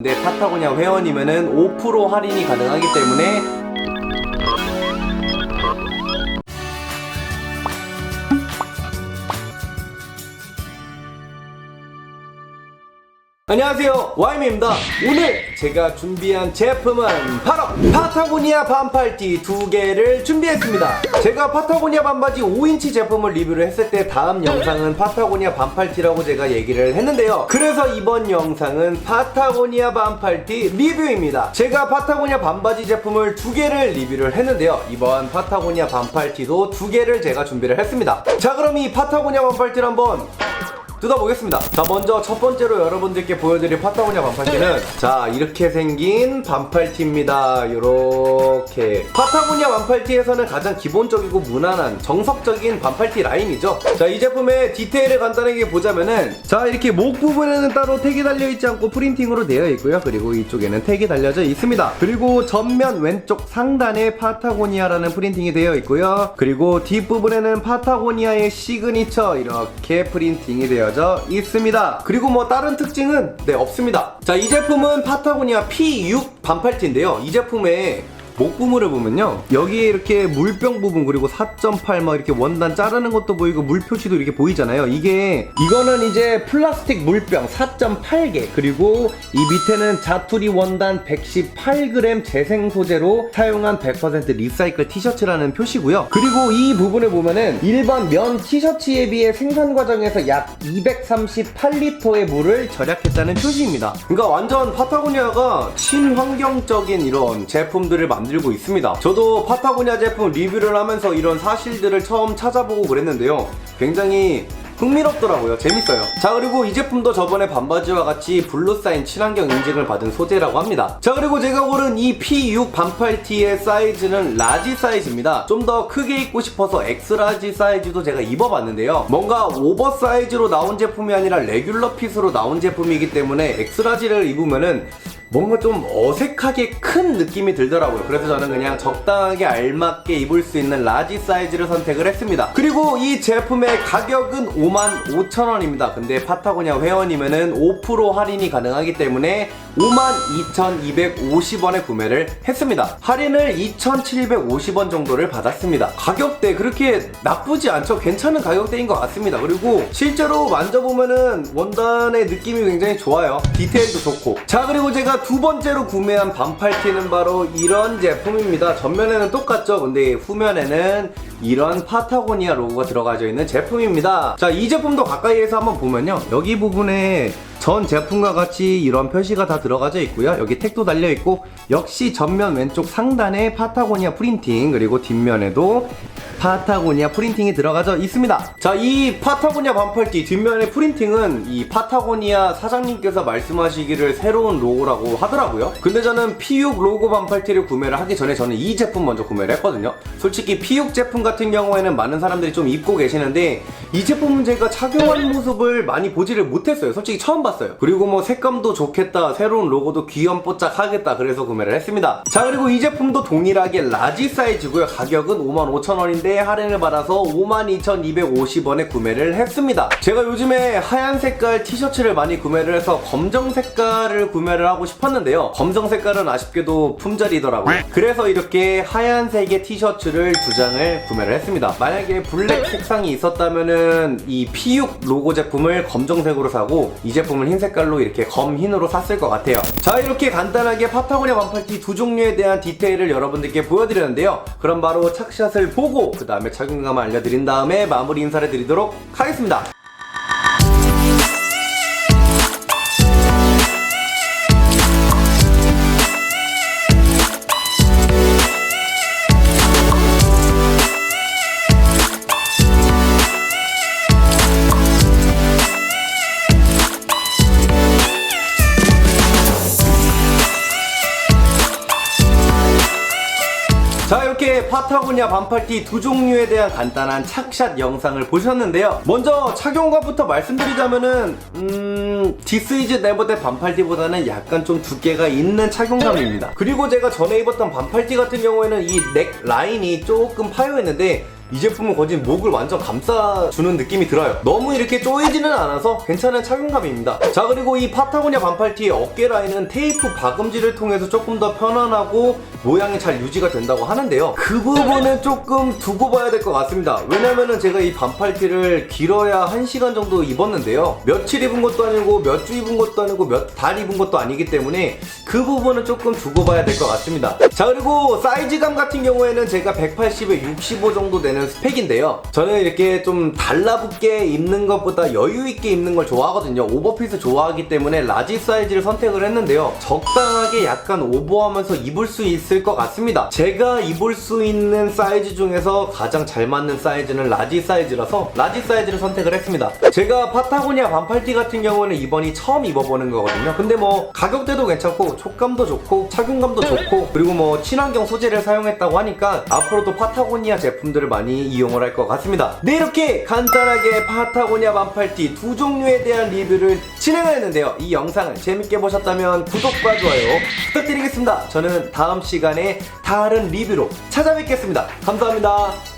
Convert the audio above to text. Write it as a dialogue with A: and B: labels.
A: 근데 파타고니아 회원이면은 5% 할인이 가능하기 때문에 안녕하세요. 와이미입니다. 오늘 제가 준비한 제품은 바로 파타고니아 반팔티 두 개를 준비했습니다. 제가 파타고니아 반바지 5인치 제품을 리뷰를 했을 때 다음 영상은 파타고니아 반팔티라고 제가 얘기를 했는데요. 그래서 이번 영상은 파타고니아 반팔티 리뷰입니다. 제가 파타고니아 반바지 제품을 두 개를 리뷰를 했는데요. 이번 파타고니아 반팔티도 두 개를 제가 준비를 했습니다. 자 그럼 이 파타고니아 반팔티를 한번 뜯어보겠습니다. 자, 먼저 첫 번째로 여러분들께 보여드릴 파타고니아 반팔티는 자, 이렇게 생긴 반팔티입니다. 요렇게. 파타고니아 반팔티에서는 가장 기본적이고 무난한 정석적인 반팔티 라인이죠. 자, 이 제품의 디테일을 간단하게 보자면은 자, 이렇게 목 부분에는 따로 택이 달려있지 않고 프린팅으로 되어 있고요. 그리고 이쪽에는 택이 달려져 있습니다. 그리고 전면 왼쪽 상단에 파타고니아라는 프린팅이 되어 있고요. 그리고 뒷부분에는 파타고니아의 시그니처 이렇게 프린팅이 되어 져 있습니다. 그리고 뭐 다른 특징은 네 없습니다. 자 이 제품은 파타고니아 P6 반팔티인데요. 이 제품에 목 부분을 보면요. 여기에 이렇게 물병 부분 그리고 4.8 막 이렇게 원단 자르는 것도 보이고 물 표시도 이렇게 보이잖아요. 이게 이거는 이제 플라스틱 물병 4.8개 그리고 이 밑에는 자투리 원단 118g 재생 소재로 사용한 100% 리사이클 티셔츠라는 표시고요. 그리고 이 부분을 보면은 일반 면 티셔츠에 비해 생산 과정에서 약 238리터의 물을 절약했다는 표시입니다. 그러니까 완전 파타고니아가 친환경적인 이런 제품들을 만들 고 있습니다. 저도 파타고니아 제품 리뷰를 하면서 이런 사실들을 처음 찾아보고 그랬는데요. 굉장히 흥미롭더라고요. 재밌어요. 자, 그리고 이 제품도 저번에 반바지와 같이 블루사인 친환경 인증을 받은 소재라고 합니다. 자, 그리고 제가 고른 이 P6 반팔티의 사이즈는 라지 사이즈입니다. 좀 더 크게 입고 싶어서 엑스라지 사이즈도 제가 입어봤는데요. 뭔가 오버 사이즈로 나온 제품이 아니라 레귤러 핏으로 나온 제품이기 때문에 엑스라지를 입으면은 뭔가 좀 어색하게 큰 느낌이 들더라고요. 그래서 저는 그냥 적당하게 알맞게 입을 수 있는 라지 사이즈를 선택을 했습니다. 그리고 이 제품의 가격은 55,000원입니다. 근데 파타고니아 회원이면은 5% 할인이 가능하기 때문에 52,250원에 구매를 했습니다. 할인을 2,750원 정도를 받았습니다. 가격대 그렇게 나쁘지 않죠? 괜찮은 가격대인 것 같습니다. 그리고 실제로 만져보면은 원단의 느낌이 굉장히 좋아요. 디테일도 좋고. 자, 그리고 제가 두 번째로 구매한 반팔티는 바로 이런 제품입니다. 전면에는 똑같죠? 근데 후면에는 이런 파타고니아 로고가 들어가져 있는 제품입니다. 자, 이 제품도 가까이에서 한번 보면요. 여기 부분에 전 제품과 같이 이런 표시가 다 들어가져 있고요. 여기 택도 달려 있고 역시 전면 왼쪽 상단에 파타고니아 프린팅 그리고 뒷면에도 파타고니아 프린팅이 들어가져 있습니다. 자, 이 파타고니아 반팔티 뒷면의 프린팅은 이 파타고니아 사장님께서 말씀하시기를 새로운 로고라고 하더라고요. 근데 저는 P6 로고 반팔티를 구매를 하기 전에 저는 이 제품 먼저 구매를 했거든요. 솔직히 P6 제품 같은 경우에는 많은 사람들이 좀 입고 계시는데 이 제품은 제가 착용하는 모습을 많이 보지를 못했어요. 솔직히 처음 봤어요. 그리고 뭐 색감도 좋겠다, 새로운 로고도 귀염뽀짝 하겠다 그래서 구매를 했습니다. 자, 그리고 이 제품도 동일하게 라지 사이즈고요. 가격은 55,000원인데 할인을 받아서 52,250원에 구매를 했습니다. 제가 요즘에 하얀 색깔 티셔츠를 많이 구매를 해서 검정 색깔을 구매를 하고 싶었는데요. 검정 색깔은 아쉽게도 품절이더라고요. 그래서 이렇게 하얀색의 티셔츠를 두 장을 구매를 했습니다. 만약에 블랙 색상이 있었다면은 이 P6 로고 제품을 검정색으로 사고 이 제품을 흰 색깔로 이렇게 검흰으로 샀을 것 같아요. 자 이렇게 간단하게 파타고니아 반팔티 두 종류에 대한 디테일을 여러분들께 보여드렸는데요. 그럼 바로 착샷을 보고 그 다음에 착용감을 알려드린 다음에 마무리 인사를 드리도록 하겠습니다. 파타고니아 반팔티 두 종류에 대한 간단한 착샷 영상을 보셨는데요. 먼저 착용감부터 말씀드리자면은 음... 디스이즈 네버대 반팔티보다는 약간 좀 두께가 있는 착용감입니다. 그리고 제가 전에 입었던 반팔티 같은 경우에는 이 넥 라인이 조금 파여있는데 이 제품은 거의 목을 완전 감싸주는 느낌이 들어요. 너무 이렇게 쪼이지는 않아서 괜찮은 착용감입니다. 자 그리고 이 파타고니아 반팔티의 어깨 라인은 테이프 박음질을 통해서 조금 더 편안하고 모양이 잘 유지가 된다고 하는데요. 그 부분은 조금 두고 봐야 될 것 같습니다. 왜냐면은 제가 이 반팔티를 길어야 1시간 정도 입었는데요. 며칠 입은 것도 아니고 몇 주 입은 것도 아니고 몇 달 입은 것도 아니기 때문에 그 부분은 조금 두고 봐야 될 것 같습니다. 자 그리고 사이즈감 같은 경우에는 제가 180에 65 정도 되는 스펙인데요. 저는 이렇게 좀 달라붙게 입는 것보다 여유 있게 입는 걸 좋아하거든요. 오버핏을 좋아하기 때문에 라지 사이즈를 선택을 했는데요. 적당하게 약간 오버하면서 입을 수 있을 것 같습니다. 제가 입을 수 있는 사이즈 중에서 가장 잘 맞는 사이즈는 라지 사이즈라서 라지 사이즈를 선택을 했습니다. 제가 파타고니아 반팔티 같은 경우는 이번이 처음 입어보는 거거든요. 근데 뭐 가격대도 괜찮고 촉감도 좋고 착용감도 좋고 그리고 뭐 친환경 소재를 사용했다고 하니까 앞으로도 파타고니아 제품들을 많이 이용을 할 것 같습니다. 네 이렇게 간단하게 파타고니아 반팔티 두 종류에 대한 리뷰를 진행을 했는데요. 이 영상을 재밌게 보셨다면 구독과 좋아요 부탁드리겠습니다. 저는 다음 시간에 다른 리뷰로 찾아뵙겠습니다. 감사합니다.